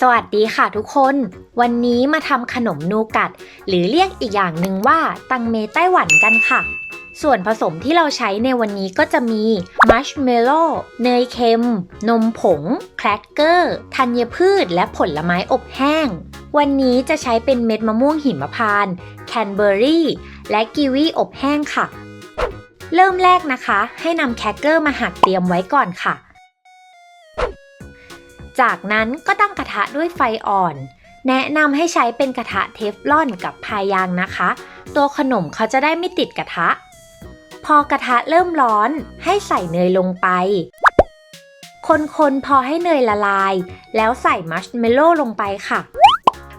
สวัสดีค่ะทุกคน วันนี้มาทำขนมนูกัด หรือเรียกอีกอย่างหนึ่งว่าตังเมไต้หวันกันค่ะ ส่วนผสมที่เราใช้ในวันนี้ก็จะมีมัชเมลโล่เนยเค็ม นมผง แครกเกอร์ธัญพืช และผลไม้อบแห้ง วันนี้จะใช้เป็นเม็ดมะม่วงหิมพานต์แคนเบอร์รี่ และกีวีอบแห้งค่ะ เริ่มแรกนะคะ ให้นำแครกเกอร์มาหักเตรียมไว้ก่อนค่ะ จากนั้นก็ตั้งกระทะด้วยไฟอ่อน แนะนำให้ใช้เป็นกระทะเทฟลอนกับพายางนะคะ ตัวขนมเขาจะได้ไม่ติดกระทะ พอกระทะเริ่มร้อนให้ใส่เนยลงไป คนๆพอให้เนยละลาย แล้วใส่มัชเมลโล่ลงไปค่ะ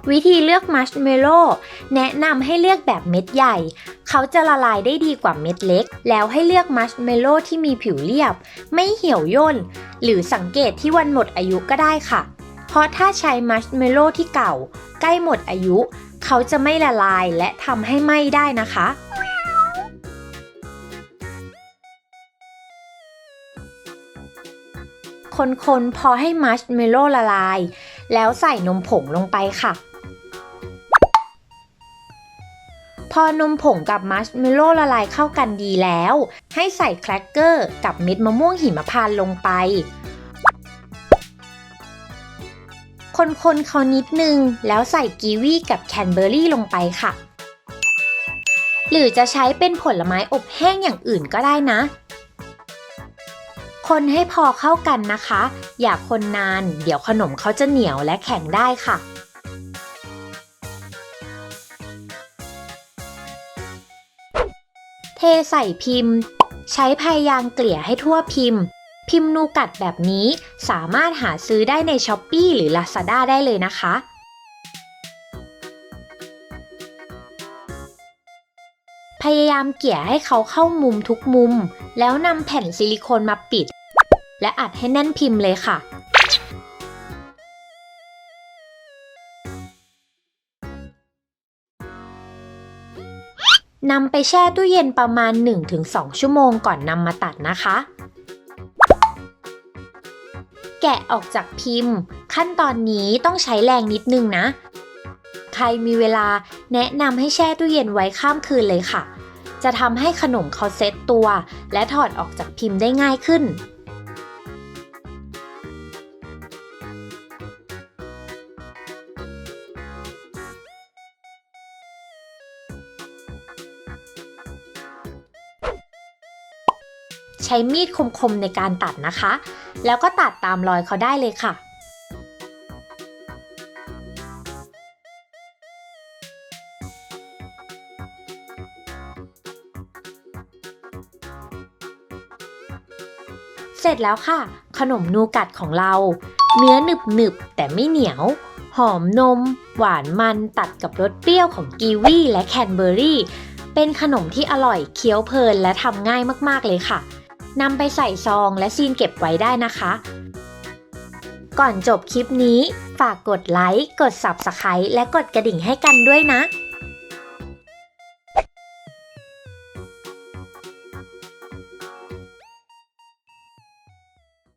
วิธีเลือกมัชเมลโล่แนะนำให้เลือกแบบเม็ดใหญ่ เขาจะละลายได้ดีกว่าเม็ดเล็ก แล้วให้เลือกมัชเมลโล่ที่มีผิวเรียบ ไม่เหี่ยวย่น หรือสังเกตที่วันหมดอายุก็ได้ค่ะ เพราะถ้าใช้มัชเมลโล่ที่เก่า ใกล้หมดอายุ เขาจะไม่ละลายและทำให้ไหม้ได้นะคะคนๆพอให้มัชเมลโล่ละลาย แล้วใส่นมผงลงไปค่ะ พอนมผงกับมัชเมลโล่ละลายเข้ากันดีแล้ว ให้ใส่แครกเกอร์กับเม็ดมะม่วงหิมพานต์ลงไป คนๆเขานิดนึง แล้วใส่กีวีกับแคนเบอร์รี่ลงไปค่ะ หรือจะใช้เป็นผลไม้อบแห้งอย่างอื่นก็ได้นะ คนให้พอเข้ากันนะคะ อย่าคนนาน เดี๋ยวขนมเขาจะเหนียวและแข็งได้ค่ะ เทใส่พิมพ์ ใช้พายางเกลี่ยให้ทั่วพิมพ์ พิมพ์นูกัดแบบนี้สามารถหาซื้อได้ใน s h อ p e e หรือ Lazada ได้เลยนะคะ พยายามเกลี่ยให้เขาเข้ามุมทุกมุม แล้วนำแผ่นซิลิโคนมาปิด และอัดให้แน่นพิมพ์เลยค่ะ นำไปแช่ตู้เย็นประมาณ 1-2 ชั่วโมงก่อนนำมาตัดนะคะ แกะออกจากพิมพ์ ขั้นตอนนี้ต้องใช้แรงนิดนึงนะ ใครมีเวลาแนะนำให้แช่ตู้เย็นไว้ข้ามคืนเลยค่ะ จะทำให้ขนมเขาเซ็ตตัว และถอดออกจากพิมพ์ได้ง่ายขึ้น ช้มีดคมๆในการตัดนะคะ แล้วก็ตัดตามรอยเขาได้เลยค่ะเสร็จแล้วค่ะ ขนมนูกัดของเรา เนื้อหนึบหนึบๆแต่ไม่เหนียว หอมนม หวานมันตัดกับรสเปรี้ยวของกีวีและแคนเบอร์รี่ เป็นขนมที่อร่อยเคี้ยวเพลินและทำง่ายมากๆเลยค่ะ นำไปใส่ซองและซีนเก็บไว้ได้นะคะ ก่อนจบคลิปนี้ ฝากกดไลค์ กด Subscribe และกดกระดิ่งให้กันด้วยนะ